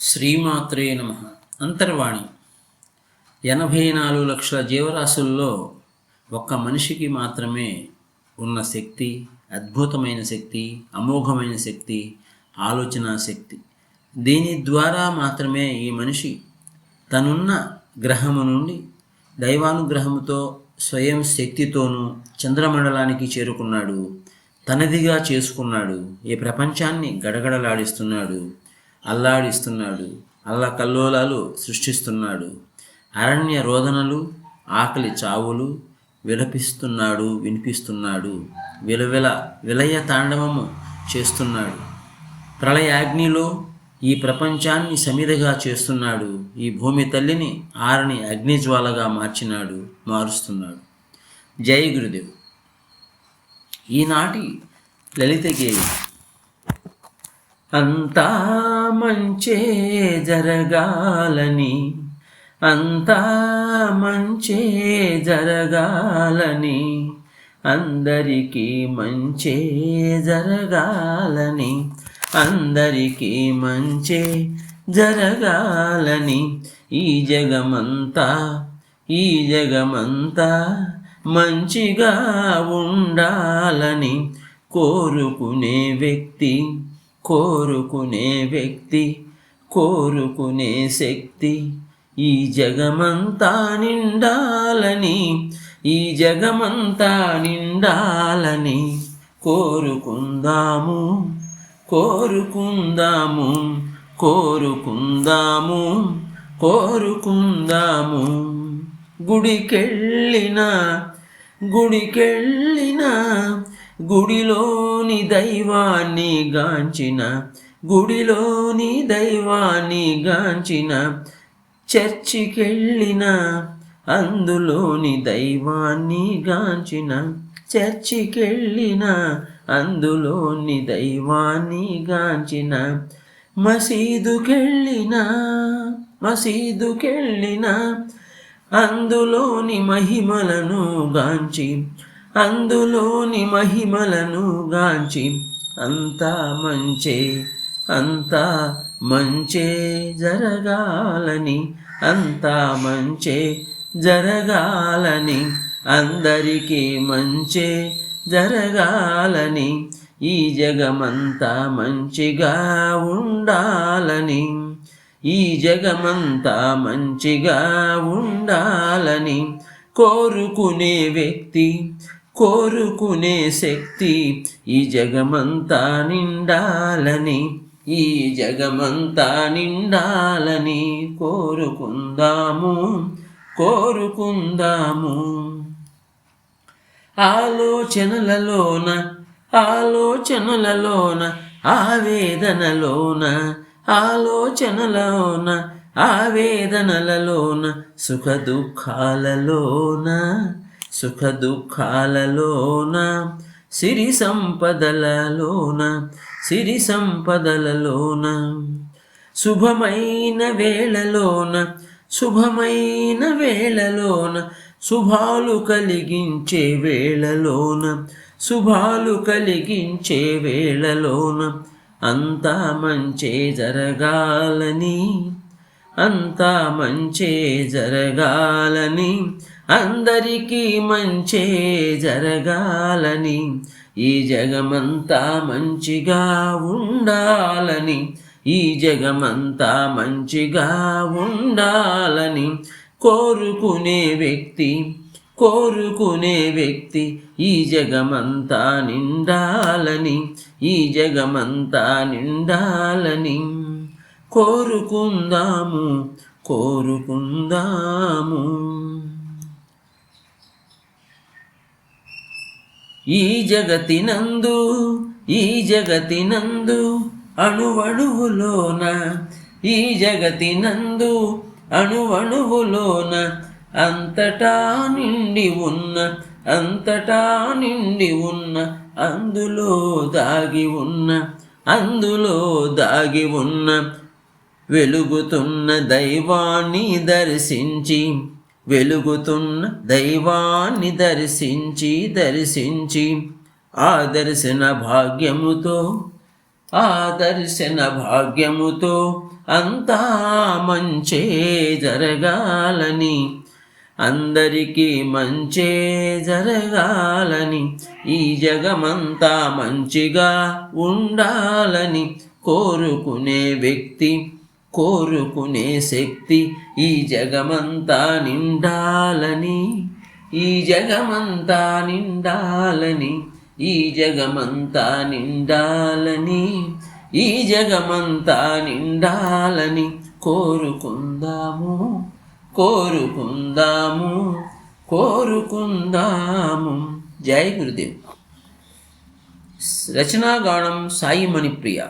శ్రీమాత్రే నమ. అంతర్వాణి. ఎనభై నాలుగు లక్షల జీవరాశుల్లో ఒక్క మనిషికి మాత్రమే ఉన్న శక్తి అద్భుతమైన శక్తి అమోఘమైన శక్తి ఆలోచన శక్తి. దీని ద్వారా మాత్రమే ఈ మనిషి తనున్న గ్రహము నుండి దైవానుగ్రహముతో స్వయం శక్తితోనూ చంద్రమండలానికి చేరుకున్నాడు. తనదిగా చేసుకున్నాడు. ఈ ప్రపంచాన్ని గడగడలాడిస్తున్నాడు. అల్లాడిస్తున్నాడు. అల్లకల్లోలాలు సృష్టిస్తున్నాడు. అరణ్య రోదనలు ఆకలి చావులు విలపిస్తున్నాడు వినిపిస్తున్నాడు. విలవిల విలయ తాండవము చేస్తున్నాడు. ప్రళయాగ్నిలో ఈ ప్రపంచాన్ని సమిధగా చేస్తున్నాడు. ఈ భూమి తల్లిని ఆరని అగ్నిజ్వాలగా మార్చినాడు మారుస్తున్నాడు. జై గురుదేవ్. ఈనాటి లలిత గేయం. అంతా మంచే జరగాలని అంతా మంచే జరగాలని అందరికీ మంచే జరగాలని అందరికీ మంచే జరగాలని ఈ జగమంతా ఈ జగమంతా మంచిగా ఉండాలని కోరుకునే వ్యక్తి కోరుకునే వ్యక్తి కోరుకునే శక్తి. ఈ జగమంతా నిండాలని ఈ జగమంతా నిండాలని కోరుకుందాము కోరుకుందాము కోరుకుందాము కోరుకుందాము. గుడికెళ్ళిన గుడికెళ్ళిన గుడిలోని దైవాన్ని గాంచిన గుడిలోని దైవాన్ని గాంచిన చర్చికెళ్ళిన అందులోని దైవాన్ని గాంచిన చర్చికెళ్ళిన అందులోని దైవాన్ని గాంచిన మసీదుకెళ్ళిన మసీదుకెళ్ళిన అందులోని మహిమలను గాంచి అందులోని మహిమలను గాంచి అంతా మంచే అంతా మంచే జరగాలని అంతా మంచే జరగాలని అందరికీ మంచే జరగాలని ఈ జగమంతా మంచిగా ఉండాలని ఈ జగమంతా మంచిగా ఉండాలని కోరుకునే వ్యక్తి కోరుకునే శక్తి ఈ జగమంతా నిండాలని ఈ జగమంతా నిండాలని కోరుకుందాము కోరుకుందాము. ఆలోచనలలోన ఆలోచనలలోన ఆవేదనలోన ఆలోచనలోన ఆవేదనలలోన సుఖ దుఃఖాలలోన సుఖ దుఃఖాలలోన సిరి సంపదలలోన సిరి సంపదలలోన. శుభమైన వేళలోన శుభమైన వేళలోన శుభాలు కలిగించే వేళలోన శుభాలు కలిగించే వేళలోన. అంతా మంచే జరగాలని అంతా మంచే జరగాలని అందరికీ మంచే జరగాలని ఈ జగమంతా మంచిగా ఉండాలని ఈ జగమంతా మంచిగా ఉండాలని కోరుకునే వ్యక్తి కోరుకునే వ్యక్తి ఈ జగమంతా నిండాలని ఈ జగమంతా నిండాలని కోరుకుందాము కోరుకుందాము. ఈ జగతినందు ఈ జగతినందు అణువణువులోన ఈ జగతినందు అణువణువులోన అంతటా నిండి ఉన్న అంతటా నిండి ఉన్న అందులో దాగి ఉన్న అందులో దాగి ఉన్న వెలుగుతున్న దైవాన్ని దర్శించి వెలుగుతున్న దైవాన్ని దర్శించి దర్శించి ఆ దర్శన భాగ్యముతో ఆ దర్శన భాగ్యముతో అంతా మంచే జరగాలని అందరికీ మంచే జరగాలని ఈ జగమంతా మంచిగా ఉండాలని కోరుకునే వ్యక్తి కోరుకునే శక్తి ఈ జగమంతా నిండాలని ఈ జగమంతా నిండాలని ఈ జగమంతా నిండాలని ఈ జగమంతా నిండాలని కోరుకుందాము కోరుకుందాము కోరుకుందాము. జై గురుదేవ్. రచనాగానం సాయి మణిప్రియ